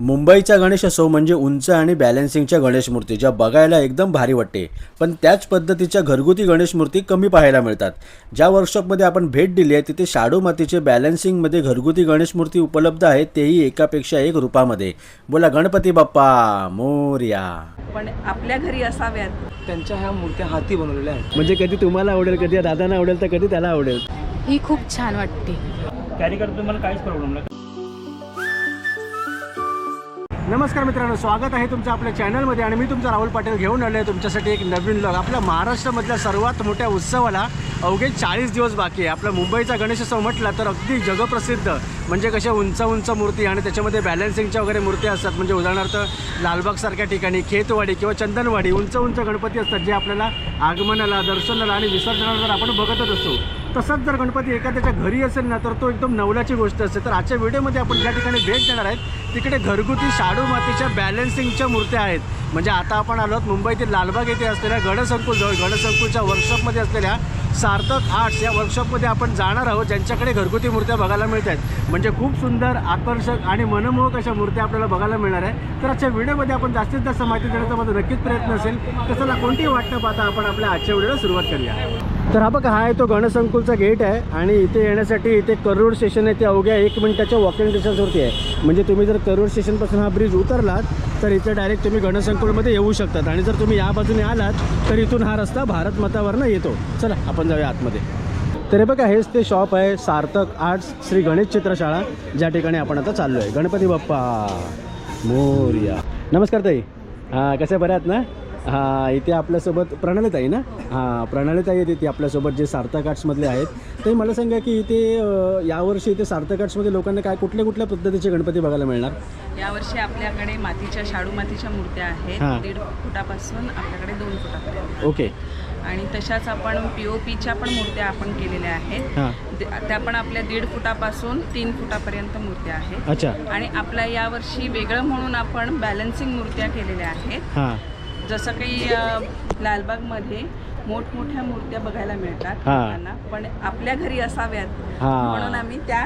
मुंबईचा गणेशोत्सव म्हणजे उंच आणि बॅलन्सिंगच्या गणेश मूर्ती ज्या बघायला एकदम भारी वाटते. पण त्याच पद्धतीच्या घरगुती गणेश मूर्ती कमी पाहायला मिळतात. ज्या वर्कशॉपमध्ये आपण भेट दिली आहे तिथे शाडू मातीचे बॅलन्सिंगमध्ये घरगुती गणेश मूर्ती उपलब्ध आहेत तेही एकापेक्षा एक रूपामध्ये. बोला गणपती बाप्पा मोर्या. पण आपल्या घरी असाव्यात. त्यांच्या ह्या मूर्त्या हाती बनवलेल्या आहेत. म्हणजे कधी तुम्हाला आवडेल कधी दादांना आवडेल तर कधी त्याला आवडेल? ही खूप छान वाटते. कॅरी करतो तुम्हाला काहीच प्रॉब्लेम नाही. नमस्कार मित्रांनो स्वागत आहे तुमचं आपल्या चॅनलमध्ये आणि मी तुमचा राहुल पाटील घेऊन आलो आहे तुमच्यासाठी एक नवीन लग आपल्या महाराष्ट्रामधल्या सर्वात मोठ्या उत्सवाला अवघे चाळीस दिवस बाकी आहे. आपला मुंबईचा गणेशोत्सव म्हटला तर अगदी जगप्रसिद्ध. म्हणजे कशा उंच उंच मूर्ती आणि त्याच्यामध्ये बॅलन्सिंगच्या वगैरे मूर्ती असतात. म्हणजे उदाहरणार्थ लालबागसारख्या ठिकाणी खेतवाडी किंवा चंदनवाडी उंच उंच गणपती असतात जे आपल्याला आगमनाला दर्शनाला आणि विसर्जनाला जर आपण बघतच असतो तसंच जर गणपती एखाद्याच्या घरी असेल ना तर तो एकदम नवलाची गोष्ट असते. तर आजच्या व्हिडिओमध्ये आपण ज्या ठिकाणी भेट देणार आहेत तिकडे घरगुती शाडू मातीच्या बॅलन्सिंगच्या मूर्त्या आहेत. म्हणजे आता आपण आलो आहोत मुंबईतील लालबाग येथे असलेल्या गणसंकुलजवळ गणसंकुलच्या वर्कशॉपमध्ये असलेल्या सार्थक आर्ट्स या वर्कशॉपमध्ये आपण जाणार आहोत ज्यांच्याकडे घरगुती मूर्त्या बघायला मिळत आहेत. म्हणजे खूप सुंदर आकर्षक आणि मनमोहक अशा मूर्त्या आपल्याला बघायला मिळणार आहे तर आजच्या व्हिडिओमध्ये आपण जास्तीत जास्त माहिती देण्याचा माझा नक्कीच प्रयत्न असेल. तर चला कोणतीही वाटतं पाहता आपण आपल्या आजच्या व्हिडिओला सुरुवात करूया. तर हा बघा हा आहे तो गणसंकुलचा गेट आहे आणि इथे येण्यासाठी इथे करूड स्टेशन आहे. ते अवघ्या एक मिनिटाच्या वॉकिंग डिस्टन्सवरती आहे. म्हणजे तुम्ही जर करूड स्टेशनपासून हा ब्रिज उतरलात तर इथे डायरेक्ट तुम्ही गणसंकुलमध्ये येऊ शकतात. आणि जर तुम्ही या बाजूने आलात तर इथून हा रस्ता भारतमातावरनं येतो. चला आपण जाऊया आतमध्ये. तर हे बघा हेच ते शॉप आहे सार्थक आर्ट्स श्री गणेश चित्रशाळा. ज्या ठिकाणी आपण आता चाललो आहे गणपती बाप्पा मोर्या. नमस्कार ताई. हां कसे बऱ्या आहेत ना? हां इथे आपल्यासोबत प्रणालीताई ना? हां प्रणालीताई आहेत इथे आपल्यासोबत जे सार्थक आर्ट्समधले आहेत. ते मला सांगा की इथे यावर्षी इथे सार्थक आर्ट्समध्ये लोकांना काय कुठल्या कुठल्या पद्धतीचे गणपती बघायला मिळणार? यावर्षी आपल्याकडे मातीच्या शाडू मातीच्या मूर्त्या. आहेत. दीड फुटापासून आपल्याकडे दोन फुटापर्यंत. ओके. आणि तशाच आपण पी ओ पीच्या पण मूर्त्या आपण केलेल्या आहेत. त्या पण आपल्या दीड फुटापासून तीन फुटापर्यंत मूर्त्या आहेत. अच्छा. आणि आपल्या यावर्षी वेगळं म्हणून आपण बॅलन्सिंग मूर्त्या केलेल्या आहेत. जसं काही लालबागमध्ये मोठमोठ्या मूर्त्या बघायला मिळतात हा. लोकांना पण आपल्या घरी असाव्यात हा. म्हणून आम्ही त्या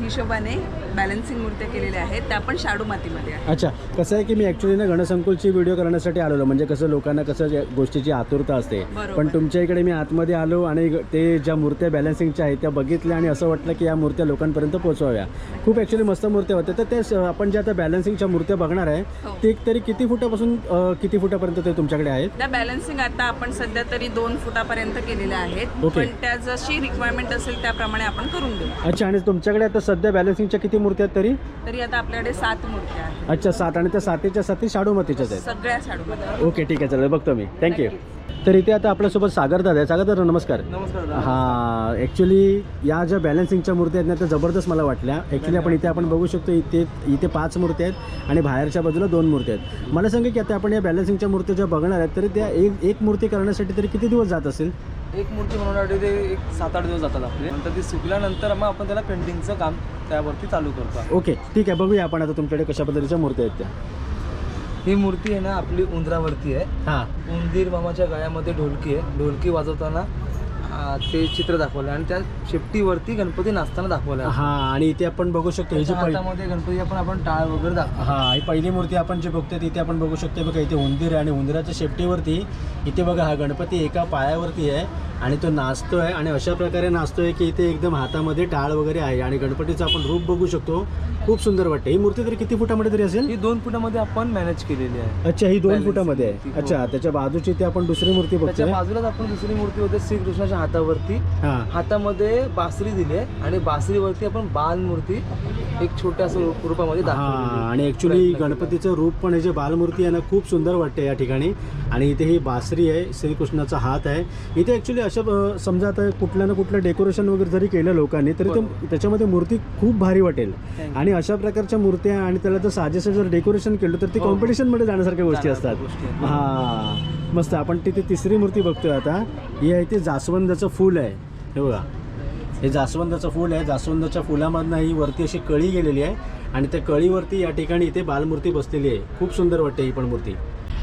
हिशोबाने बॅलन्सिंग मूर्त्या केलेल्या आहेत. त्या पण शाडू मातीमध्ये आहेत. अच्छा कसं आहे की मी ॲक्च्युली ना गणसंकुलची व्हिडिओ करण्यासाठी आलेलो. म्हणजे कसं लोकांना कसं या गोष्टीची आतुरता असते. बरोबर. पण तुमच्या इकडे मी आतमध्ये आलो आणि ग- ते ज्या मूर्त्या बॅलन्सिंगच्या आहेत त्या बघितल्या आणि असं वाटलं की या मूर्त्या लोकांपर्यंत पोहोचवाव्या. खूप ॲक्च्युली मस्त मूर्त्या होत्या. तर ते स- आपण ज्या आता बॅलन्सिंगच्या मूर्त्या बघणार आहे हो. ते तरी किती फुटापासून अ, किती फुटापर्यंत ते तुमच्याकडे आहेत? त्या बॅलन्सिंग आता आपण सध्या तरी दोन फुटापर्यंत केलेल्या आहेत. ओके. पण त्या जशी रिक्वायरमेंट असेल त्याप्रमाणे आपण करून देऊ. अच्छा आणि तुमच्याकडे आता सध्या बॅलन्सिंगच्या किती मूर्त्या आहेत तरी? तरी आता आपल्याकडे सात मूर्त्या आहेत. अच्छा सात. आणि त्या सातीच्या साती शाडू मातीच्याच आहेत. सगळ्या शाडू माती ओके ठीक आहे. चालेल बघतो मी. थँक्यू तर इथे आता आपल्यासोबत सागर दादा आहे. सागर दादा नमस्कार. नमस्कार दादा. हां ॲक्च्युली या ज्या बॅलन्सिंगच्या मूर्ती आहेत ना त्या जबरदस्त मला वाटल्या. ॲक्च्युली आपण इथे आपण बघू शकतो इथे इथे पाच मूर्ती आहेत आणि बाहेरच्या बाजूला दोन मूर्ती आहेत. मला सांगा की आता आपण या बॅलन्सिंगच्या मूर्त्या ज्या बघणार आहेत तरी त्या एक एक मूर्ती करण्यासाठी तरी किती दिवस जात असेल? एक मूर्ती बनवण्यासाठी ते एक सात आठ दिवस जातात आपले. नंतर ती सुकल्यानंतर मग आपण त्याला पेंटिंगचं काम त्यावरती चालू करतो. ओके ठीक आहे बघूया आपण आता तुमच्याकडे कशा पद्धतीच्या मूर्ती आहेत त्या. ही मूर्ती आहे ना आपली उंदरावरती आहे. हां. उंदीर मामाच्या गळ्यामध्ये ढोलकी आहे. ढोलकी वाजवताना ते चित्र दाखवलं आणि त्या शेपटीवरती गणपती नाचताना दाखवलं. हां आणि इथे आपण बघू शकतो ही जी हातामध्ये गणपती आपण आपण टाळ वगैरे दाखवतो हा ही पहिली मूर्ती आपण जी बघतोय तिथे आपण बघू शकतो बघा इथे उंदीर आहे आणि उंदराच्या शेपटीवरती इथे बघा हा गणपती एका पायावरती आहे आणि तो नाचतोय आणि अशा प्रकारे नाचतोय की इथे एकदम हातामध्ये टाळ वगैरे आहे आणि गणपतीचं आपण रूप बघू शकतो खूप सुंदर वाटते. ही मूर्ती तरी किती फुटामध्ये तरी असेल? ही दोन फुटामध्ये आपण मॅनेज केलेली आहे. अच्छा ही दोन Balancing फुटामध्ये आहे. हो. अच्छा त्याच्या बाजूची ती आपण दुसरी मूर्ती त्याच्या बघतोय बाजूलाच आपण दुसरी मूर्ती होते श्रीकृष्णाच्या हातावरती. हा. हातामध्ये बासरी दिली आहे आणि बासरीवरती आपण बाल मूर्ती एक छोट्या रूप- रूपामध्ये हा दाखवली आणि ॲक्च्युली गणपतीचं रूप पण हे जे बालमूर्ती आहे ना खूप सुंदर वाटते या ठिकाणी. आणि इथे ही बासरी आहे श्रीकृष्णाचा हात आहे. इथे ॲक्च्युली अशा अ, समजा आता कुठल्या ना कुठलं डेकोरेशन वगैरे जरी केलं लोकांनी तरी ते त्याच्यामध्ये मूर्ती खूप भारी वाटेल. You. आणि अशा प्रकारच्या मूर्त्या आणि त्याला जर साजेसं जर डेकोरेशन केलं तर ती हो. कॉम्पिटिशनमध्ये जाण्यासारख्या गोष्टी असतात. हां. मस्त. आपण तिथे तिसरी मूर्ती बघतोय आता. ही आहे ते जास्वंदाचं फूल आहे. हे बघा. हे जास्वंदाचं फूल आहे. जास्वंदाच्या फुलामधनं ही वरती अशी कळी गेलेली आहे आणि त्या कळीवरती या ठिकाणी इथे बालमूर्ती बसलेली आहे. खूप सुंदर वाटते ही पण मूर्ती.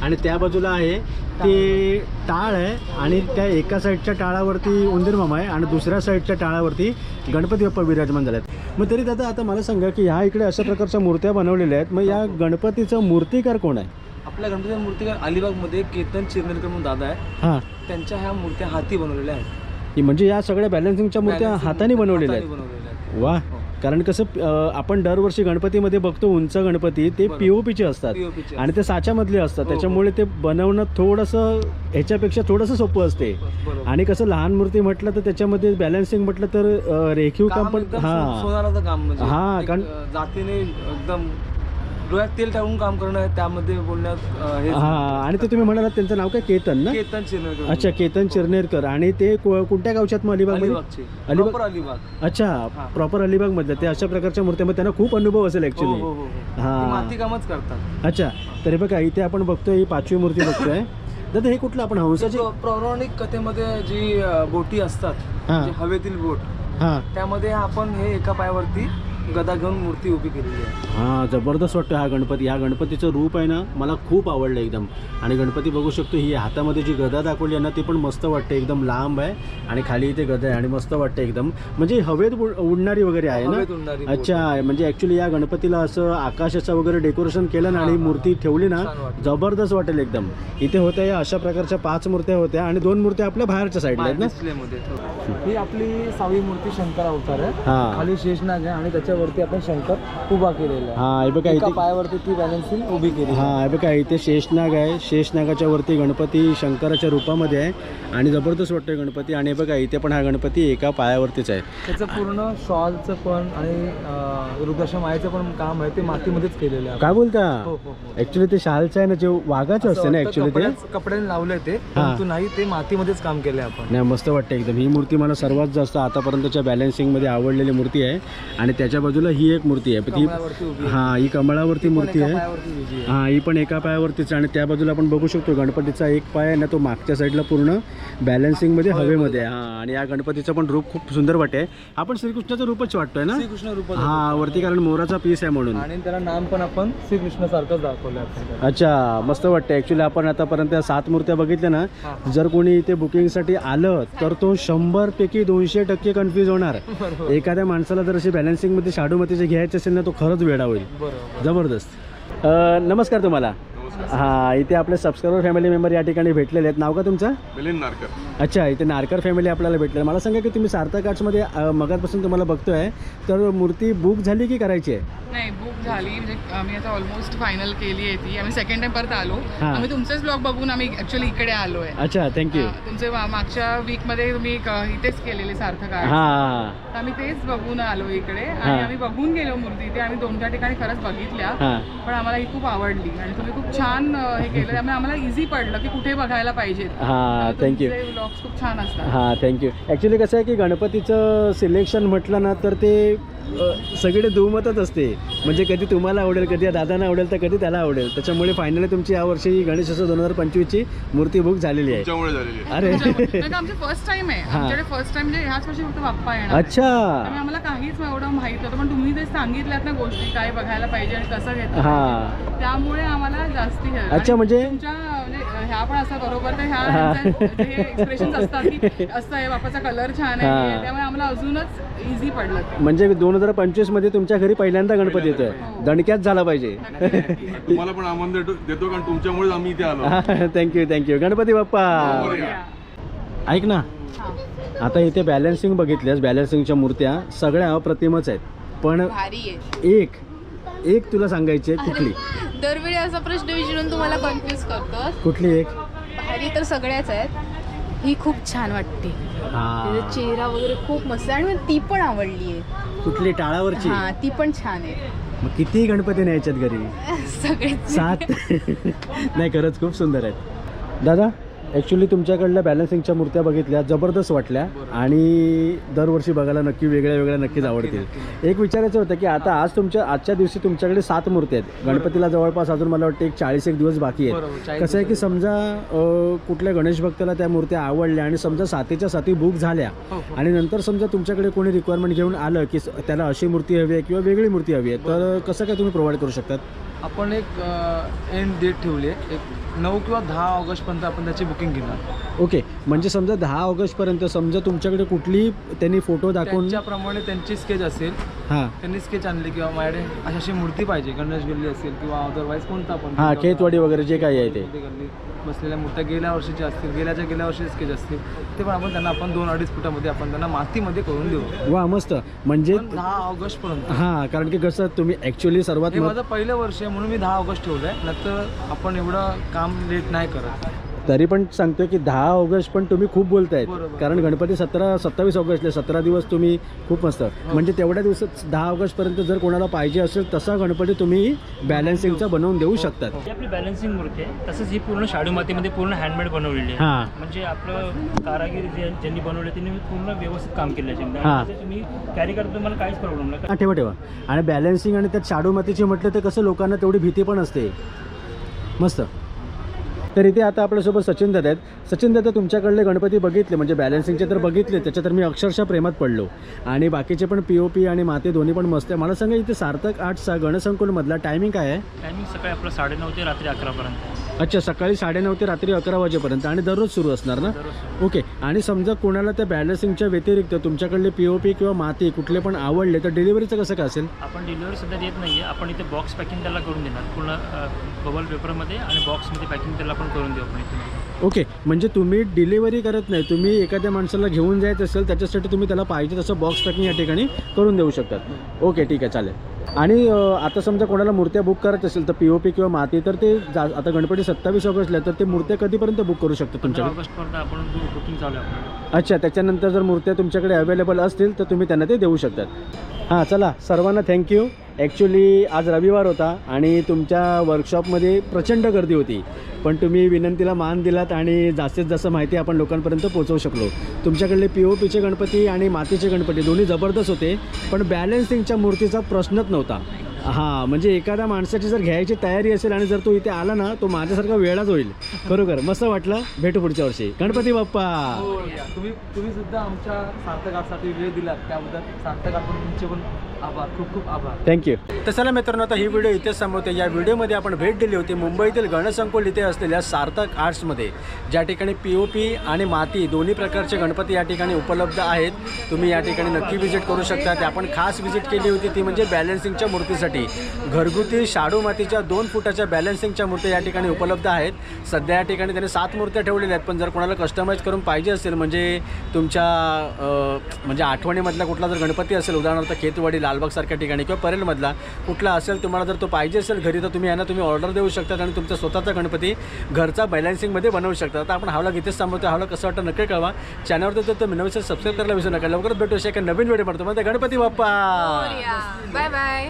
आणि त्या बाजूला आहे ते टाळ आहे आणि त्या एका साईडच्या टाळावरती उंदीर मामा आहे आणि दुसऱ्या साईडच्या टाळावरती गणपती बाप्पा विराजमान झाले आहेत मग तरी दादा आता मला सांगा की ह्या इकडे अशा प्रकारच्या मूर्त्या बनवलेल्या आहेत. मग या गणपतीचा मूर्तिकार कोण आहे? आपल्या गणपती मूर्ती अलिबागमध्ये केतन चिरनेरकर म्हणून दादा आहे. हां. त्यांच्या ह्या मूर्त्या हाती बनवलेल्या आहेत. म्हणजे या सगळ्या बॅलन्सिंगच्या मूर्त्या हाताने बनवलेल्या हाताने आहेत. बनवलेल्या आहेत. वा. हो. कारण कसं आपण दरवर्षी गणपतीमध्ये बघतो उंच गणपती ते. पीओपीचे असतात. आणि ते साच्यामधले असतात. हो, त्याच्यामुळे ते बनवणं थोडंसं ह्याच्यापेक्षा थोडंसं सोपं असते. आणि कसं लहान मूर्ती म्हटलं तर त्याच्यामध्ये बॅलन्सिंग म्हटलं तर रेखीव काम पण हां. म्हणजे. हा, कारण- जातीने एकदम डोळ्यात तेल टाकून काम करणं आहे त्यामध्ये बोलण्यात अं, हे हां आणि ते तुम्ही म्हणालात त्यांचं नाव काय? केतन ना? केतन चिरनेरकर. अच्छा केतन चिरनेरकर. आणि ते को- कोणत्या गावच्यात मग अलिबागमध्ये? अलिबागचे. अलिबाग- Proper अलिबाग. अच्छा. प्रॉपर अलिबागमधलं. ते अशा प्रकारच्या मूर्त्यामध्ये त्यांना खूप अनुभव असेल हो ॲक्च्युली हो हो हो. हां. ते माती कामच करतात. अच्छा तरी बघा इथे आपण बघतोय ही पाचवी मूर्ती बघतोय. दादा हे कुठलं आपण हंसाची पौ- पौराणिक कथेमध्ये जी अं, बोटी असतात हां. हवेतील बोट हां. त्यामध्ये आपण हे एका पायावरती गदा घेऊन मूर्ती उभी केलेली आहे. हां जबरदस्त वाटतं हा गणपती. ह्या गणपतीचं रूप आहे ना मला खूप आवडलं एकदम. आणि गणपती बघू शकतो ही हातामध्ये जी गदा दाखवली आहे ना ती पण मस्त वाटते एकदम लांब आहे आणि खाली इथे गदा आहे आणि मस्त वाटते एकदम. म्हणजे हवेत उड- उडणारी वगैरे आहे ना. अच्छा म्हणजे ॲक्च्युली या गणपतीला असं आकाशाचं वगैरे डेकोरेशन केलं ना आणि मूर्ती ठेवली ना. जबरदस्त वाटेल एकदम. इथे होत्या या अशा प्रकारच्या पाच मूर्त्या होत्या आणि दोन मूर्त्या आपल्या बाहेरच्या साईडला आहेत ना? डिस्प्लेमध्ये ही. आपली सावी मूर्ती शंकर अवतार आहे. हां. खाली शेषनाग आहे आणि त्याच्यावरती आपण शंकर उभा केलेला हां हे बघा इथे पायावरती ती बॅलन्सिंग उभी केली. हा हे बघा इथे शेषनाग आहे. शेषनागाच्या वरती गणपती शंकराच्या रूपामध्ये आहे आणि जबरदस्त वाटतोय गणपती. आणि हे बघा इथे पण हा गणपती एका पायावरतीच आहे. त्याचं पूर्ण शॉलचं पण आणि अं, रुद्राक्ष मायेचं पण काम आहे ते मातीमध्येच केलेलं आहे. काय बोलता? हो, हो, हो. ऍक्च्युली ते शालचं आहे ना जे वाघाचं असतं ना ऍक्च्युली ते? कपड्याने लावले ते हा. परंतु नाही ते मातीमध्येच काम केलंय आपण. नाही मस्त वाटतं एकदम. ही मूर्ती मला सर्वात जास्त आतापर्यंतच्या बॅलन्सिंगमध्ये आवडलेली मूर्ती आहे. आणि त्याच्या बाजूला ही एक मूर्ती आहे. ती. हा ही कमळावरती मूर्ती आहे. हा ही पण एका पायावरतीच आणि त्या बाजूला आपण बघू शकतो गणपतीचा एक पाय आहे ना तो मागच्या साईडला पूर्ण बॅलन्सिंगमध्ये हवेमध्ये. हा आणि या गणपतीचं पण रूप खूप सुंदर वाटते आपण श्रीकृष्णाचं रूपच वाटतोय ना? श्रीकृष्ण रूप हा वरती कारण मोराचा पीस आहे म्हणून. आणि त्याला नाम पण आपण श्रीकृष्ण सारखंच दाखवलं. अच्छा मस्त वाटतं ॲक्च्युली आपण आतापर्यंत सात मूर्त्या बघितल्या ना जर कोणी इथे बुकिंगसाठी आलं तर तो शंभरपैकी दोनशे टक्के कन्फ्यूज होणार. एखाद्या माणसाला जर अशी बॅलन्सिंगमध्ये शाडूमतीचे घ्यायचे असेल ना तो खरंच वेडा होईल. बरोबर. जबरदस्त. नमस्कार तुम्हाला. हां इथे आपले सबस्क्रायबर फॅमिली मेंबर या ठिकाणी भेटलेले आहेत. नाव का तुमचं? मिलिंद नारकर. अच्छा इथे नारकर फॅमिली आपल्याला भेटले मला सांगा की तुम्ही सार्थक आर्ट्समध्ये अ, मगाचपासून तुम्हाला बघतोय तर मूर्ती बुक झाली की करायची आहे? नाही बुक झाली. म्हणजे आम्ही आता ऑलमोस्ट फायनल केली आहे ती. आम्ही सेकंड टाइम परत आलो. हां. आम्ही तुमचेच ब्लॉग बघून आम्ही ऍक्च्युअली इकडे आलो आहे अच्छा थँक्यू तुमचे मागच्या वीकमध्ये तुम्ही एक, अ, इथेच केलेले सार्थक हां. तर आम्ही तेच बघून आलो इकडे. आणि आम्ही बघून गेलो मूर्ती. ते आम्ही दोन चार ठिकाणी खरंच बघितल्या. पण आम्हाला ही खूप आवडली. आणि तुम्ही खूप छान अ, हे केलं. त्यामुळे आम्हाला इझी पडलं की कुठे बघायला पाहिजेत हां थँक्यू ब्लॉग्स खूप छान असतात. हां थँक्यू ॲक्च्युली कसं आहे की गणपतीचं सिलेक्शन म्हटलं ना तर ते सगळे दुमतच असते. म्हणजे कधी तुम्हाला आवडेल कधी या दादांना आवडेल तर कधी त्याला आवडेल. त्याच्यामुळे फायनली तुमची यावर्षी गणेशोत्सव दोन हजार पंचवीसची मूर्ती बुक झालेली आहे. तुमच्यामुळे झालेली आहे. अरे. म्हणजे आमचं फर्स्ट टाइम आहे. हां. आमच्याकडे फर्स्ट टाइम म्हणजे ह्याच वर्षी फक्त बाप्पा येणार आहे. अच्छा. आम्हाला काहीच एवढं माहीत नव्हतं पण तुम्ही जे सांगितल्यात ना गोष्टी काय बघायला पाहिजे आणि कसं घेतलं हां. त्यामुळे आम्हाला जास्ती हे- अच्छा, आणि म्हणजे- तुमच्या म्हणजे ह्या पण असतात बरोबर तर ह्या हां. ह्यांच्या हे एक्सप्रेशन असतात की असं आहे बापाचा कलर छान आहे हां. हे. त्यामुळे आम्हाला अजूनच इझी पडलं म्हणजे दोन हजार पंचवीसमध्ये तुमच्या घरी पहिल्यांदा गणपती येतोय. दणक्यात झाला पाहिजे. तुम्हाला पण आनंद देतो कारण तुमच्यामुळेच आम्ही इथे आलो. Thank you thank you Ganpati Bappa. Morya. ऐक ना. आता इथे बॅलन्सिंग बघितल्यास बॅलन्सिंगच्या मूर्त्या सगळ्या अप्रतिमच आहेत. पण भारी आहे. एक एक तुला सांगायची आहे कुठली? दरवेळी असा प्रश्न विचारून तुम्हाला कन्फ्यूज करतो कुठली एक? भारी तर सगळ्याच आहेत. ही खूप छान वाटते. हा. तिचा चेहरा वगैरे खूप मस्त आहे आणि मला ती पण आवडली आहे. कुठली? टाळावरची? हा ती पण छान आहे. मग किती गणपती न्यायच्यात घरी? सगळेच. सात? नाही खरंच खूप सुंदर आहेत. दादा? ॲक्च्युली तुमच्याकडल्या बॅलन्सिंगच्या मूर्त्या बघितल्या जबरदस्त वाटल्या आणि दरवर्षी बघायला नक्की वेगळ्या वेगळ्या नक्कीच आवडतील. एक विचारायचं होतं की आता आज तुमच्या आजच्या दिवशी तुमच्याकडे सात मूर्त्या आहेत. गणपतीला जवळपास अजून मला वाटतं एक चाळीस एक दिवस बाकी आहेत. 40 कसं आहे की समजा कुठल्या गणेश भक्ताला त्या मूर्त्या आवडल्या आणि समजा सातीच्या साती बुक झाल्या हो, हो. आणि नंतर समजा तुमच्याकडे कोणी रिक्वायरमेंट घेऊन आलं की त्याला अशी मूर्ती हवी आहे किंवा वेगळी मूर्ती हवी आहे तर कसं काय तुम्ही प्रोव्हाइड करू शकतात? आपण एक एंड डेट ठेवली आहे. एक नऊ किंवा दहा ऑगस्टपर्यंत आपण त्याची बुकिंग घेणार. ओके म्हणजे समजा दहा ऑगस्टपर्यंत समजा तुमच्याकडे कुठली त्यांनी फोटो दाखवून त्यांच्याप्रमाणे त्यांची स्केच असेल हां. त्यांनी स्केच आणली किंवा माझ्याकडे अशी अशी मूर्ती पाहिजे गणेश गल्ली असेल किंवा अदरवाईज कोणता पण हां खेतवाडी वगैरे जे काही आहे ते. गल्ली. बसलेल्या मूर्त्या गेल्या वर्षीच्या असतील गेल्याच्या गेल्या वर्षी स्केच असतील ते पण आपण त्यांना आपण दोन अडीच फुटामध्ये आपण त्यांना मातीमध्ये करून देऊ. वा मस्त. म्हणजे पण दहा ऑगस्टपर्यंत हां कारण की कसं तुम्ही ॲक्च्युली सर्वात हे माझं पहिलं वर्ष आहे म्हणून मी दहा ऑगस्ट ठेवलं आहे नंतर आपण एवढं काम लेट नाही करत. तरी पण सांगतोय की दहा ऑगस्ट पण तुम्ही खूप बोलतायत. कारण गणपती सतरा सत्तावीस ऑगस्टला सतरा दिवस तुम्ही खूप मस्त. हो. म्हणजे तेवढ्या दिवसात दहा ऑगस्टपर्यंत जर कोणाला पाहिजे असेल तसा गणपती तुम्ही बॅलन्सिंगचा बनवून देऊ शकतात. ही आपली बॅलन्सिंग मूर्ती आहे. तसंच ही पूर्ण शाडू मातीमध्ये पूर्ण हँडमेड बनवलेली आहे. हां. म्हणजे आपलं कारागीर जे ज्यांनी बनवले त्यांनी पूर्ण व्यवस्थित काम केलं आहे. हां. त्याच्यामध्ये तुम्ही कॅरी करता तुम्हाला काहीच प्रॉब्लेम नाही. हा ठेवा ठेवा. आणि बॅलन्सिंग आणि त्यात शाडू मातीची म्हटलं तर कसं लोकांना तेवढी भीती पण असते. मस्त. तर इथे आता आपल्यासोबत सचिन दादा आहेत. सचिन दादा तुमच्याकडले गणपती बघितले म्हणजे बॅलन्सिंगचे तर बघितले त्याच्या तर मी अक्षरशः प्रेमात पडलो. आणि बाकीचे पण पी ओ पी आणि माते दोन्ही पण मस्त आहे मला सांगा इथे सार्थक आर्ट्सचा गणसंकुलमधला टायमिंग काय आहे? टायमिंग सकाळी आपलं साडेनऊ ते रात्री अकरापर्यंत अच्छा सकाळी साडेनऊ ते रात्री अकरा वाजेपर्यंत आणि दररोज सुरू असणार ना? ओके. आणि समजा कोणाला त्या बॅलन्सिंगच्या व्यतिरिक्त तुमच्याकडले पी ओ पी किंवा माती कुठले पण आवडले तर डिलिव्हरीचं कसं काय असेल? आपण डिलिव्हरी सध्या देत नाही आहे आपण इथे बॉक्स पॅकिंग त्याला करून देणार. पूर्ण बबल पेपरमध्ये आणि बॉक्समध्ये पॅकिंग त्याला पण करून देऊ आपण ओके म्हणजे तुम्ही डिलिव्हरी करत नाही तुम्ही एखाद्या माणसाला घेऊन जायचं असेल त्याच्यासाठी तुम्ही त्याला पाहिजे तसं बॉक्स पॅकिंग या ठिकाणी करून देऊ शकतात. ओके ठीक आहे चालेल. आणि अं, आता समजा कोणाला मूर्त्या बुक करायच्या असेल तर पी ओ पी किंवा माती तर ते जा आता गणपती सत्तावीस ऑगस्टला आहे, तर ते मूर्त्या कधीपर्यंत बुक करू शकतात पंधरा तुमच्याकडे ऑगस्टपर्यंत आपण बुकिंग चालू आहे आपल्याला अच्छा त्याच्यानंतर जर मूर्त्या तुमच्याकडे अवेलेबल असतील तर तुम्ही त्यांना ते देऊ शकतात. हां चला सर्वांना थँक्यू ॲक्च्युली आज रविवार होता आणि तुमच्या वर्कशॉपमध्ये प्रचंड गर्दी होती. पण तुम्ही विनंतीला मान दिलात आणि जास्तीत जास्त माहिती आपण लोकांपर्यंत पोहोचवू शकलो. तुमच्याकडले पी ओ पीचे गणपती आणि मातीचे गणपती दोन्ही जबरदस्त होते पण बॅलन्सिंगच्या मूर्तीचा प्रश्नच नव्हता. हां म्हणजे एखाद्या माणसाची जर घ्यायची तयारी असेल आणि जर तो इथे आला ना तो माझ्यासारखा वेळाच होईल. खरोखर मस्त वाटलं? भेटू पुढच्या वर्षी. गणपती बाप्पा! हो तुम्ही तुम्ही सुद्धा आमच्या सार्थकासाठी वेळ दिलात. त्याबद्दल सार्थकाकडून तुमचे पण आभार. खूप खूप आभार. थँक्यू तर चला मित्रांनो आता ही व्हिडिओ इथेच संपवते. या व्हिडिओमध्ये आपण भेट दिली होती मुंबईतील गणसंकुल इथे असलेल्या सार्थक आर्ट्समध्ये ज्या ठिकाणी पी ओ पी आणि माती दोन्ही प्रकारचे गणपती या ठिकाणी उपलब्ध आहेत तुम्ही या ठिकाणी नक्की व्हिजिट करू शकता. ते आपण खास व्हिजिट केली होती ती म्हणजे बॅलन्सिंगच्या मूर्तीसाठी. घरगुती शाडू मातीच्या दोन फुटाच्या बॅलन्सिंगच्या मूर्त्या या ठिकाणी उपलब्ध आहेत. सध्या या ठिकाणी त्यांनी सात मूर्त्या ठेवलेल्या आहेत पण जर कोणाला कस्टमाइज करून पाहिजे असेल म्हणजे तुमच्या म्हणजे आठवणीमधला कुठला जर गणपती असेल उदाहरणार्थ खेतवाडी लालबागसारख्या ठिकाणी किंवा परेलमधला कुठला असेल तुम्हाला जर तो पाहिजे असेल घरी तर तुम्ही यांना तुम्ही ऑर्डर देऊ शकतात आणि तुमचा स्वतःचा गणपती घरचा बॅलन्सिंगमध्ये बनवू शकता. आता आपण हावला इथेच थांबवतो हावला कसं वाटतं नक्की कळवा. चॅनलवर तर तुम्ही नवीन सबस्क्राईब करायला विसरू नका. लवकरच भेटू एका नवीन व्हिडिओ पडतो. म्हणजे गणपती बाप्पा. Bye bye